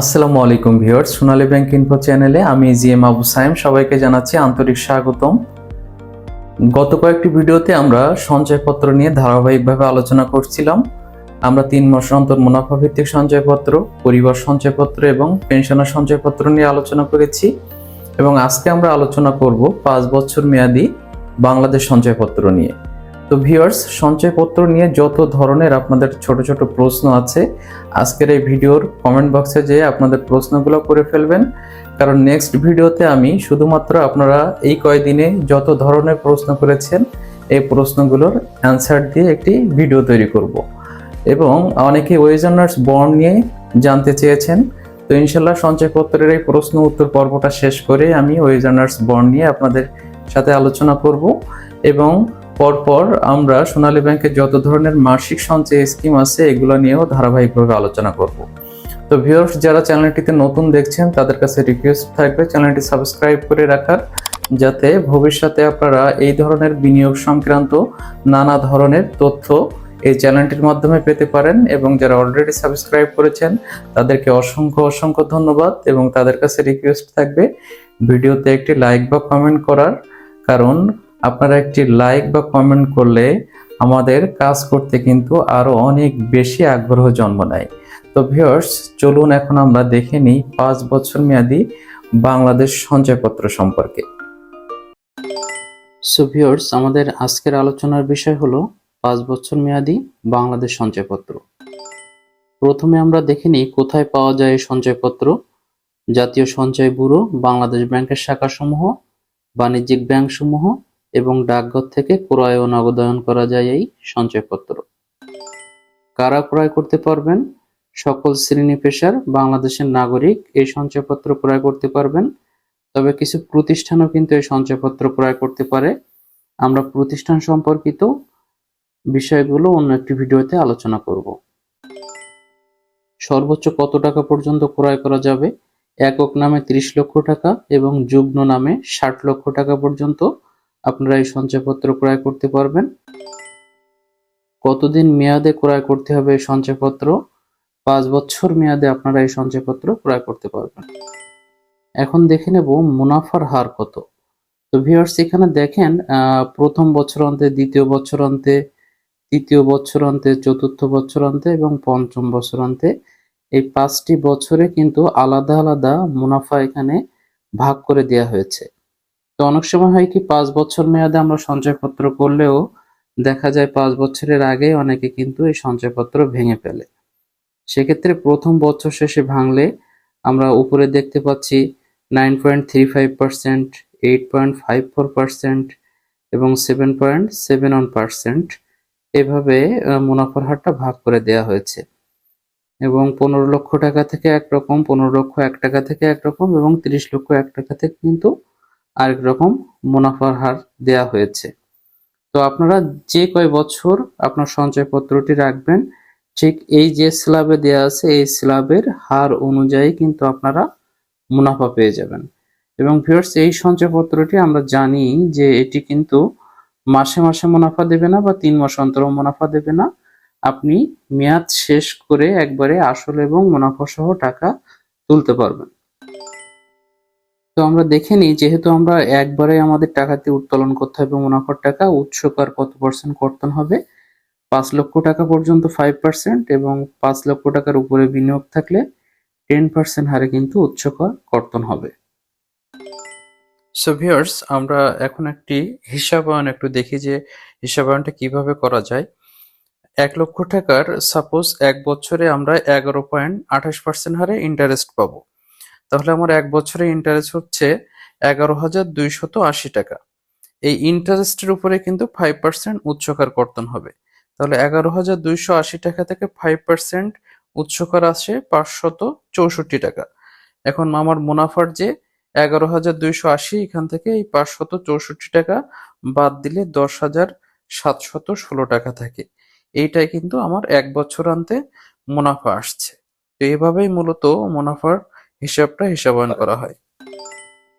আসসালামু আলাইকুম ভিউয়ার্স, সোনালী bank info চ্যানেলে আমি জি এম আবু সাইম সবাইকে জানাচ্ছি আন্তরিক স্বাগতম। গত কয়েকটি ভিডিওতে আমরা সঞ্চয়পত্র নিয়ে ধারাবাহিকভাবে আলোচনা করছিলাম। আমরা তিন মাস অন্তর মুনাফা ভিত্তিক সঞ্চয়পত্র, পরিবার সঞ্চয়পত্র এবং পেনশনার সঞ্চয়পত্র নিয়ে আলোচনা করেছি এবং আজকে আমরা আলোচনা করব পাঁচ বছর মেয়াদি বাংলাদেশ সঞ্চয়পত্র নিয়ে। তো ভিউয়ার্স, সঞ্চয়পত্র নিয়ে যত ধরনের আপনাদের ছোট ছোট প্রশ্ন আছে, আজকের এই ভিডিওর কমেন্ট বক্সে যেয়ে আপনাদের প্রশ্নগুলো করে ফেলবেন। কারণ নেক্সট ভিডিওতে আমি শুধুমাত্র আপনারা এই কয়দিনে যত ধরনের প্রশ্ন করেছেন, এই প্রশ্নগুলোর অ্যান্সার দিয়ে একটি ভিডিও তৈরি করব। এবং অনেকে ওয়েজার্নার্স বন্ড নিয়ে জানতে চেয়েছেন, তো ইনশাল্লাহ সঞ্চয়পত্রের এই প্রশ্ন উত্তর পর্বটা শেষ করে আমি ওয়েজার্নার্স বন্ড নিয়ে আপনাদের সাথে আলোচনা করব। এবং পরপর আমরা সোনালী ব্যাংকের যত ধরনের মাসিক সঞ্চয় স্কিম আছে, এগুলো নিয়েও ধারাবাহিকভাবে আলোচনা করব। তো ভিউয়ার্স যারা চ্যানেলটিতে নতুন দেখছেন, তাদের কাছে রিকোয়েস্ট থাকবে চ্যানেলটি সাবস্ক্রাইব করে রাখার, যাতে ভবিষ্যতে আপনারা এই ধরনের বিনিয়োগ সংক্রান্ত নানা ধরনের তথ্য এই চ্যানেলটির মাধ্যমে পেতে পারেন এবং যারা অলরেডি সাবস্ক্রাইব করেছেন, তাদেরকে অসংখ্য অসংখ্য ধন্যবাদ এবং তাদের কাছে রিকোয়েস্ট থাকবে ভিডিওতে একটি লাইক বা কমেন্ট করার, কারণ আপনারা একটি লাইক বা কমেন্ট করলে আমাদের কাজ করতে কিন্তু আরও অনেক বেশি আগ্রহ জন্ম নেয়। তো ভিউয়ার্স চলুন এখন আমরা দেখে নিই পাঁচ বছর মেয়াদি বাংলাদেশ সঞ্চয়পত্র সম্পর্কে। সো ভিউয়ার্স আমাদের আজকের আলোচনার বিষয় হলো পাঁচ বছর মেয়াদি বাংলাদেশ সঞ্চয়পত্র। প্রথমে আমরা দেখে নিই কোথায় পাওয়া যায় সঞ্চয়পত্র। জাতীয় সঞ্চয় ব্যুরো, বাংলাদেশ ব্যাংকের শাখাসমূহ, বাণিজ্যিক ব্যাংকসমূহ এবং ডাকঘর থেকে ক্রয় ও নগদায়ন করা যায় এই সঞ্চয়পত্র। কারা ক্রয় করতে পারবেন? সকল শ্রেণি পেশার বাংলাদেশের নাগরিক এই সঞ্চয়পত্র ক্রয় করতে পারবেন। তবে কিছু প্রতিষ্ঠানও কিন্তু এই সঞ্চয়পত্র ক্রয় করতে পারে। আমরা প্রতিষ্ঠান সম্পর্কিত বিষয়গুলো অন্য একটি ভিডিওতে আলোচনা করব। সর্বোচ্চ কত টাকা পর্যন্ত ক্রয় করা যাবে? একক নামে ত্রিশ লক্ষ টাকা এবং যুগ্ম নামে ষাট লক্ষ টাকা পর্যন্ত আপনারা এই সঞ্চয়পত্র ক্রয় করতে পারবেন। কতদিন মেয়াদে ক্রয় করতে হবে এই সঞ্চয়পত্র? পাঁচ বছর মেয়াদে আপনারা এই সঞ্চয়পত্র ক্রয় করতে পারবেন। এখন দেখে নেব মুনাফার হার কত। তো ভিউয়ার্স এখানে দেখেন প্রথম বছর অন্তে, দ্বিতীয় বছর অন্তে, তৃতীয় বছর অন্তে, চতুর্থ বছর অন্তে এবং পঞ্চম বছর অন্তে এই পাঁচটি বছরে কিন্তু আলাদা আলাদা মুনাফা এখানে ভাগ করে দেওয়া হয়েছে। তো অনেক সময় হয় কি, পাঁচ বছর মেয়াদে আমরা সঞ্চয়পত্র করলেও দেখা যায় পাঁচ বছরের আগে অনেকে কিন্তু এই সঞ্চয়পত্র ভেঙে ফেলে। সেক্ষেত্রে প্রথম বছর শেষে ভাঙলে আমরা উপরে দেখতে পাচ্ছি nine point three five percent, eight point five four percent এবং seven point seven one percent. এভাবে মুনাফার হারটা ভাগ করে দেওয়া হয়েছে। এবং পনেরো লক্ষ টাকা থেকে একরকম, পনেরো লক্ষ এক টাকা থেকে একরকম এবং তিরিশ লক্ষ এক টাকা থেকে কিন্তু আরেক রকম মুনাফার হার দেয়া হয়েছে। তো আপনারা যে কয় বছর আপনার সঞ্চয়পত্রটি রাখবেন, ঠিক এই যে স্ল্যাবে দেয়া আছে, এই স্ল্যাবের হার অনুযায়ী কিন্তু আপনারা মুনাফা পেয়ে যাবেন। এবং ভিউয়ার্স এই সঞ্চয়পত্রটি আমরা জানি যে এটি কিন্তু মাসে মাসে মুনাফা দেবে না বা তিন মাস অন্তর মুনাফা দেবে না। আপনি মেয়াদ শেষ করে একবারে আসল এবং মুনাফা সহ টাকা তুলতে পারবেন। তো আমরা দেখে নিই, যেহেতু আমরা একবারে আমাদের টাকাতে উত্তোলন করতে হবে মুনাফার টাকা উৎসকর কত পার্সেন্ট কর্তন হবে? পাঁচ লক্ষ টাকা পর্যন্ত ফাইভ পার্সেন্ট এবং পাঁচ লক্ষ টাকার উপরে বিনিয়োগ থাকলে টেন পার্সেন্ট হারে কিন্তু উৎসকর কর্তন হবে। সো ভিউয়ার্স আমরা এখন একটি হিসাবায়ন একটু দেখি যে হিসাবায়নটা কীভাবে করা যায়। এক লক্ষ টাকার সাপোজ এক বছরে আমরা এগারো পয়েন্ট আঠাশ পার্সেন্ট হারে ইন্টারেস্ট পাবো। তাহলে আমার এক বছরে ইন্টারেস্ট হচ্ছে এগারো হাজার দুইশত আশি টাকা। এই ইন্টারেস্টের উপরে কিন্তু ফাইভ পার্সেন্ট উচ্চকার কর্তন হবে। তাহলে এগারো হাজার দুইশো আশি টাকা থেকে ফাইভ পার্সেন্ট উচ্চকার আসে পাঁচশত চৌষট্টি টাকা। এখন আমার মুনাফার যে এগারো হাজার দুইশো আশি, এখান থেকে এই পাঁচশত চৌষট্টি টাকা বাদ দিলে দশ হাজার সাতশত ষোলো টাকা থাকে। এইটাই কিন্তু আমার এক বছর আনতে মুনাফা আসছে। তো এভাবেই মূলত মুনাফার হিসাবটা হিসাবায়ন করা হয়।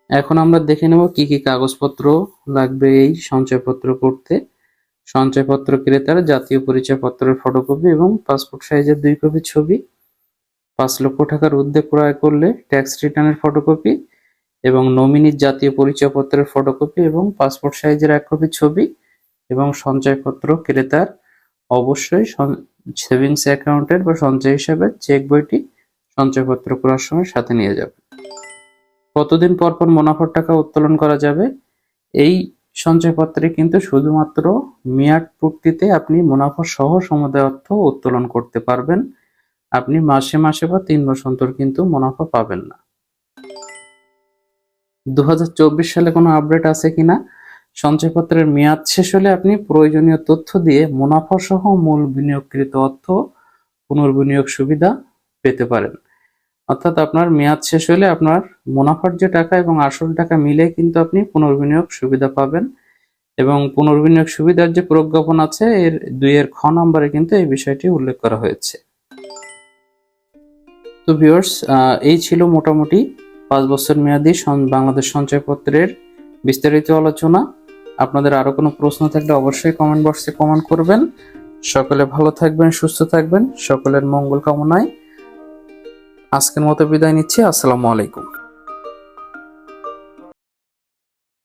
এখন আমরা দেখে নেব কি কি কাগজপত্র লাগবে এই সঞ্চয়পত্র করতে। সঞ্চয়পত্র ক্রেতার জাতীয় পরিচয়পত্রের ফটোকপি এবং পাসপোর্ট সাইজের দুই কপি ছবি। পাঁচ লক্ষ টাকার ঊর্ধ্বে ক্রয় করলে ট্যাক্স রিটার্নের ফটোকপি এবং নমিনির জাতীয় পরিচয়পত্রের ফটোকপি এবং পাসপোর্ট সাইজের এক কপি ছবি এবং সঞ্চয়পত্র ক্রেতার অবশ্যই সেভিংস অ্যাকাউন্টের বা সঞ্চয় হিসাবে চেক বইটি সঞ্চয়পত্র করার সময় সাথে নিয়ে যাবে। কতদিন পর পর মুনাফার টাকা উত্তোলন করা যাবে? এই সঞ্চয়পত্রে কিন্তু শুধুমাত্র মেয়াদ পূর্তিতে আপনি মুনাফা সহ সমুদায় অর্থ উত্তোলন করতে পারবেন। আপনি মাসে মাসে বা তিন মাস অন্তর কিন্তু মুনাফা পাবেন না। দু হাজার চব্বিশ সালে কোনো আপডেট আছে কিনা? সঞ্চয়পত্রের মেয়াদ শেষ হলে আপনি প্রয়োজনীয় তথ্য দিয়ে মুনাফা সহ মূল বিনিয়োগকৃত অর্থ পুনর্বিনিয়োগ সুবিধা পেতে পারেন। অর্থাৎ আপনার মেয়াদ শেষ হলে আপনার মুনাফার যে টাকা এবং আসল টাকা মিলে কিন্তু আপনি পুনর্বিনিয়োগ সুবিধা পাবেন। এবং পুনর্বিনিয়োগ সুবিধার যে প্রজ্ঞাপন আছে, এর দুইয়ের খ নম্বরে কিন্তু এই বিষয়টি উল্লেখ করা হয়েছে। তো ভিউয়ার্স এই ছিল মোটামুটি পাঁচ বছর মেয়াদি বাংলাদেশ সঞ্চয়পত্রের বিস্তারিত আলোচনা। আপনাদের আরও কোনো প্রশ্ন থাকলে অবশ্যই কমেন্ট বক্সে কমেন্ট করবেন। সকলে ভালো থাকবেন, সুস্থ থাকবেন। সকলের মঙ্গল কামনায় আজকের মতো বিদায় নিচ্ছি আসসালামু আলাইকুম।